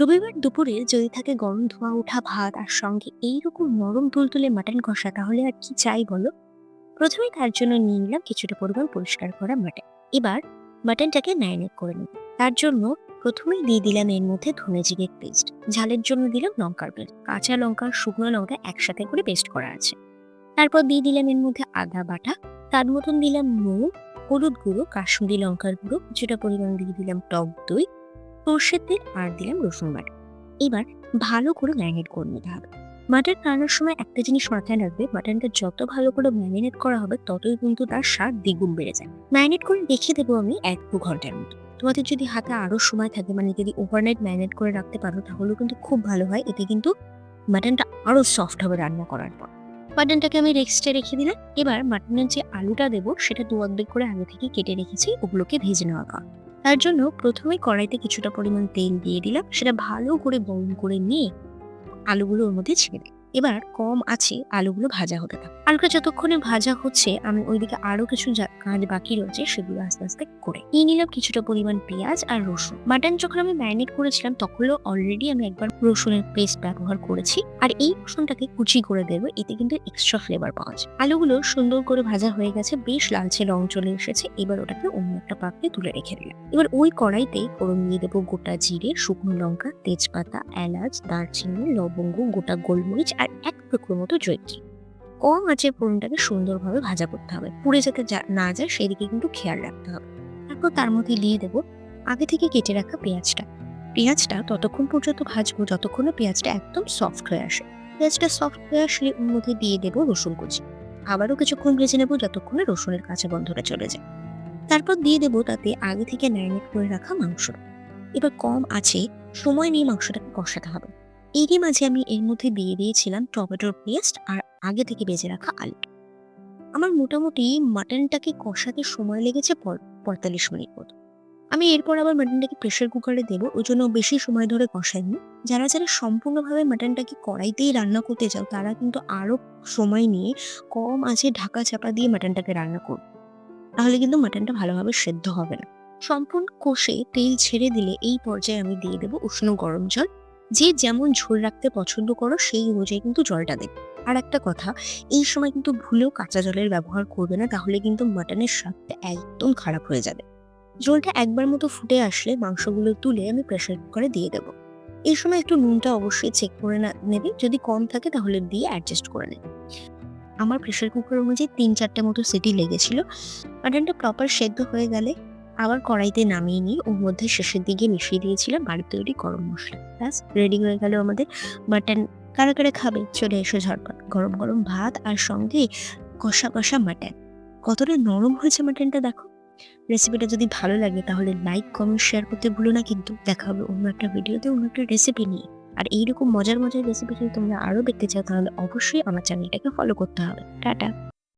রবিবার দুপুরে যদি থাকে গরম ধোঁয়া ওঠা ভাত আর সঙ্গে এইরকম নরম তুলতুলে মাটন কষা, তাহলে আর কি চাই বলো? প্রথমে তার জন্য নিয়ে নিলাম কিছুটা পরিমাণ পরিষ্কার করা মাটন। এবার মাটনটাকে ম্যারিনেট করে নিই। তার জন্য প্রথমেই দিয়ে দিলাম এর মধ্যে ধনে জিরের পেস্ট। ঝালের জন্য দিলাম লঙ্কার পেস্ট। কাঁচা লঙ্কা, শুকনো লঙ্কা একসাথে করে পেস্ট করা আছে। তারপর দিয়ে দিলাম এর মধ্যে আদা বাটা। তার মতন দিলাম নুন, হলুদ গুঁড়ো, কাশ্মীরি লঙ্কার গুঁড়ো। কিছুটা পরিমাণ দিয়ে দিলাম টক দই। সর্ষের তেল আর দিলাম রসুন বাটা। এবার ভালো করে ম্যারিনেট করে নিতে হবে। মাটন রান্নার সময় একটা জিনিস মাথায় রাখবে, মাটনটা যত ভালো করে ম্যারিনেট করা হবে, ততই কিন্তু তার স্বাদ দ্বিগুণ বেড়ে যায়। ম্যারিনেট করে রেখে দেবো আমি এক দু ঘণ্টার মতো। তোমাদের যদি হাতে আরও সময় থাকে মানে যদি ওভারনাইট ম্যারিনেট করে রাখতে পারো, তাহলেও কিন্তু খুব ভালো হয়। এতে কিন্তু মাটনটা আরও সফট হবে রান্না করার পর। মাটনটাকে আমি রেক্সটে রেখে দিলাম। এবার মাটনের যে আলুটা দেবো, সেটা দু অর্ধেক করে আগে থেকে কেটে রেখেছি। ওগুলোকে ভেজে নেওয়া তার জন্য প্রথমে কড়াইতে কিছুটা পরিমাণ তেল দিয়ে দিলাম, সেটা ভালো করে গরম করে নিয়ে আলুগুলো ওর মধ্যে ছেড়ে এবার কম আছে আলুগুলো ভাজা হতে থাকে। আলুটা যতক্ষণে ভাজা হচ্ছে, আমি ওইদিকে আরও কিছু কাজ বাকি রয়েছে সেগুলো আস্তে আস্তে করে। নিয়ে নিলাম কিছুটা পরিমাণ পেঁয়াজ আর রসুন। মাটন যখন আমি ম্যারিনেট করেছিলাম, তখনও অলরেডি আমি একবার রসুনের পেস্ট ব্যবহার করেছি। আর এই রসুনটাকে কুচি করে দেবো, এতে কিন্তু এক্সট্রা ফ্লেভার পাওয়া যায়। আলুগুলো সুন্দর করে ভাজা হয়ে গেছে, বেশ লালচে রং চলে এসেছে। এবার ওটাকে অন্য একটা পাত্রে তুলে রেখে দিলাম। এবার ওই কড়াইতেই ফোড়ন দিয়ে দেবো গোটা জিরে, শুকনো লঙ্কা, তেজপাতা, এলাচ, দারচিনি, লবঙ্গ, গোটা গোলমরিচ আর এক টুকরো মতো জৈত্রী কম আঁচে ফোড়নটাকে সুন্দরভাবে ভাজা করতে হবে। পুড়ে যাতে না যায় সেদিকে কিন্তু খেয়াল রাখতে হবে। তারপর তার মধ্যে দিয়ে দেবো আগে থেকে কেটে রাখা পেঁয়াজটা। পেঁয়াজটা ততক্ষণ পর্যন্ত ভাজবো যতক্ষণে পেঁয়াজটা একদম সফট হয়ে আসে। পেঁয়াজটা সফট হয়ে আসলে ওর মধ্যে দিয়ে দেবো রসুন কুচি। আবারও কিছুক্ষণ ভেজে নেব যতক্ষণে রসুনের কাঁচা গন্ধটা চলে যায়। তারপর দিয়ে দেবো তাতে আগে থেকে ম্যারিনেট করে রাখা মাংস। এবার কম আছে সময় নিয়ে মাংসটাকে কষাতে হবে। এরই মাঝে আমি এর মধ্যে দিয়ে দিয়েছিলাম টমেটোর পেস্ট আর আগে থেকে বেজে রাখা আলু। আমার মোটামুটি মাটনটাকে কষাতে সময় লেগেছে পঁয়তাল্লিশ মিনিট মতো। আমি এরপর আবার মাটনটাকে প্রেশার কুকারে দেবো, ওই জন্য বেশি সময় ধরে কষাইনি। যারা যারা সম্পূর্ণভাবে মাটনটাকে কড়াইতেই রান্না করতে চাও, তারা কিন্তু আরও সময় নিয়ে কম আছে ঢাকা চাপা দিয়ে মাটনটাকে রান্না করবে। তাহলে কিন্তু মাটনটা ভালোভাবে সেদ্ধ হবে না। সম্পূর্ণ কষে তেল ছেড়ে দিলে এই পর্যায়ে আমি দিয়ে দেবো উষ্ণ গরম জল যে যেমন ঝোল রাখতে পছন্দ করো, সেই অনুযায়ী কিন্তু জলটা দেবে। আর একটা কথা, এই সময় কিন্তু ভুলেও কাঁচা জলের ব্যবহার করবে না, তাহলে কিন্তু মাটনের স্বাদটা একদম খারাপ হয়ে যাবে। ঝোলটা একবার মতো ফুটে আসলে মাংসগুলো তুলে আমি প্রেসার কুকারে দিয়ে দেবো। এই সময় একটু নুনটা অবশ্যই চেক করে না, নেবে। যদি কম থাকে তাহলে দিয়ে অ্যাডজাস্ট করে নেবে। আমার প্রেসার কুকার অনুযায়ী তিন চারটে মতো সিটি লেগেছিল। মাটনটা প্রপার সেদ্ধ হয়ে গেলে আবার কড়াইতে নামিয়ে নিয়ে ওর মধ্যে শেষের দিকে মিশিয়ে দিয়েছিলাম বাড়ির তৈরি গরম মশলা। ব্যাস রেডি হয়ে গেল আমাদের মাটন কারা কারা খাবে? চলে এসো ঝটপট। গরম গরম ভাত আর সঙ্গে কষা কষা মাটন কতটা নরম হয়েছে মাটনটা দেখো। রেসিপিটা যদি ভালো লাগে তাহলে লাইক কমেন্ট শেয়ার করতে ভুলো না কিন্তু। দেখা হবে অন্য একটা ভিডিওতে অন্য একটা রেসিপি নিয়ে। আর এইরকম মজার মজার রেসিপি যদি তোমরা আরও দেখতে চাও তাহলে অবশ্যই আমার চ্যানেলটাকে ফলো করতে হবে। টাটা।